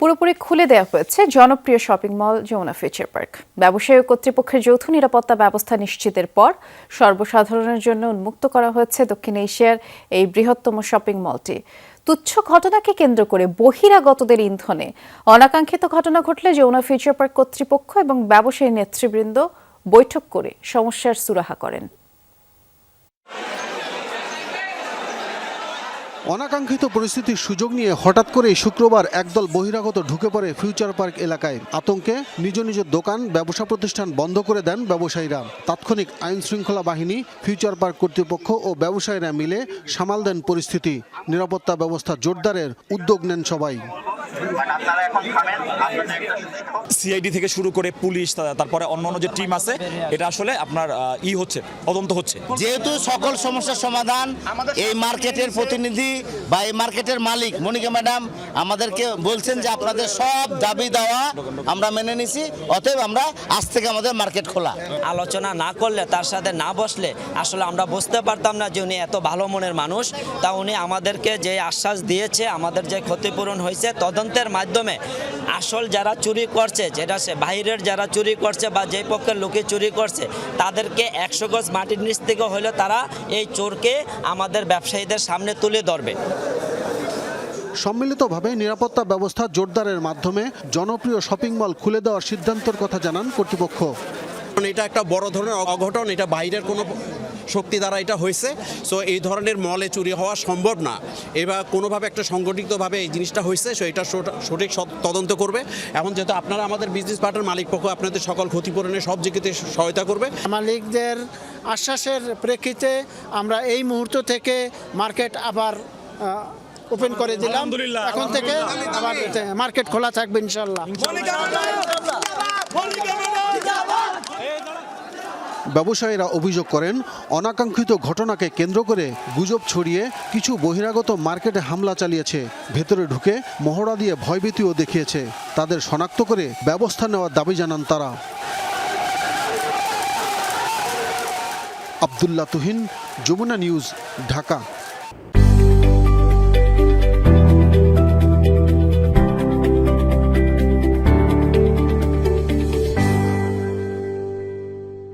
পুরোপুরি খুলে দেওয়া হয়েছে জনপ্রিয় shopping mall Jamuna future park. ব্যবসায়ী কর্তৃপক্ষের যৌথ নিরাপত্তা ব্যবস্থা নিশ্চিতের পর সর্বসাধারণের জন্য উন্মুক্ত করা হয়েছে দক্ষিণ এশিয়ার এই বৃহত্তম শপিং মলটি। তুচ্ছ ঘটনাকে কেন্দ্র করে বহিরাগতদের ইন্ধনে অনাকাঙ্ক্ষিত ঘটনা ঘটলে যমুনা ফিউচার পার্ক কর্তৃপক্ষ এবং ব্যবসায়ী নেতৃবৃন্দ বৈঠক করে সমস্যার সুরাহা করেন। অনাকাঙ্ক্ষিত পরিস্থিতির সুযোগ নিয়ে হঠাৎ করে শুক্রবার একদল বহিরাগত ঢুকে পড়ে ফিউচার পার্ক এলাকায়। আতঙ্কে নিজ নিজ দোকান, ব্যবসা প্রতিষ্ঠান বন্ধ করে দেন ব্যবসায়ীরা। তাৎক্ষণিক আইন শৃঙ্খলা বাহিনী, ফিউচার পার্ক কর্তৃপক্ষ ও ব্যবসায়ীরা মিলে সামাল দেন পরিস্থিতি। নিরাপত্তা ব্যবস্থা জোরদারের উদ্যোগ নেন সবাই। সিআইডি থেকে শুরু করে পুলিশ তারপরে অন্য অন্য যে টিম আছে এটা আসলে আপনার ই হচ্ছে তদন্ত হচ্ছে। যেহেতু সকল সমস্যার সমাধান এই মার্কেটের প্রতিনিধি বা এই মার্কেটের মালিক মনিকা ম্যাডাম আমাদেরকে বলছেন যে আপনাদের সব দাবি দেওয়া আমরা মেনে নিছি অতএব আমরা আজ থেকে আমাদের মার্কেট খোলা। আলোচনা না করলে তার সাথে না বসলে আসলে আমরা বুঝতে পারতাম না যে উনি এত ভালো মনের মানুষ। তা উনি আমাদেরকে যে আশ্বাস দিয়েছে আমাদের যে ক্ষতিপূরণ হয়েছে তদন্তের মাধ্যমে আসল যারা চুরি করছে যেটা সে বাইরের যারা চুরি করছে বা যে পক্ষের লোকে চুরি করছে তাদেরকে একশো গজ মাটির নিচ থেকে হলে তারা এই চোরকে আমাদের ব্যবসায়ীদের সামনে তুলে ধরবে। সম্মিলিতভাবে নিরাপত্তা ব্যবস্থা জোরদারের মাধ্যমে জনপ্রিয় শপিং মল খুলে দেওয়ার সিদ্ধান্তের কথা জানান কর্তৃপক্ষ। কারণ এটা একটা বড় ধরনের অঘটন এটা বাইরের কোনো শক্তি দ্বারা এটা হয়েছে। সো এই ধরনের মলে চুরি হওয়া সম্ভব না। এবার কোনোভাবে একটা সংগঠিতভাবে এই জিনিসটা হয়েছে সো এটা সঠিক তদন্ত করবে। এখন যেহেতু আপনারা আমাদের বিজনেস পার্টনার মালিক পক্ষ আপনাদের সকল ক্ষতিপূরণে সব দিকে সহায়তা করবে। মালিকদের আশ্বাসের প্রেক্ষিতে আমরা এই মুহূর্ত থেকে মার্কেট আবার ওপেন করে দিলাম। এখন থেকে আবার মার্কেট খোলা থাকবে ইনশাল্লাহ ব্যবসায়ীরা অভিযোগ করেন, অনাকাঙ্ক্ষিত ঘটনাকে কেন্দ্র করে গুজব ছড়িয়ে কিছু বহিরাগত মার্কেটে হামলা চালিয়েছে। ভেতরে ঢুকে মহড়া দিয়ে ভয়ভীতিও দেখিয়েছে। তাদের শনাক্ত করে ব্যবস্থা নেওয়ার দাবি জানান তারা। আবদুল্লাহ তুহিন, যমুনা নিউজ, ঢাকা।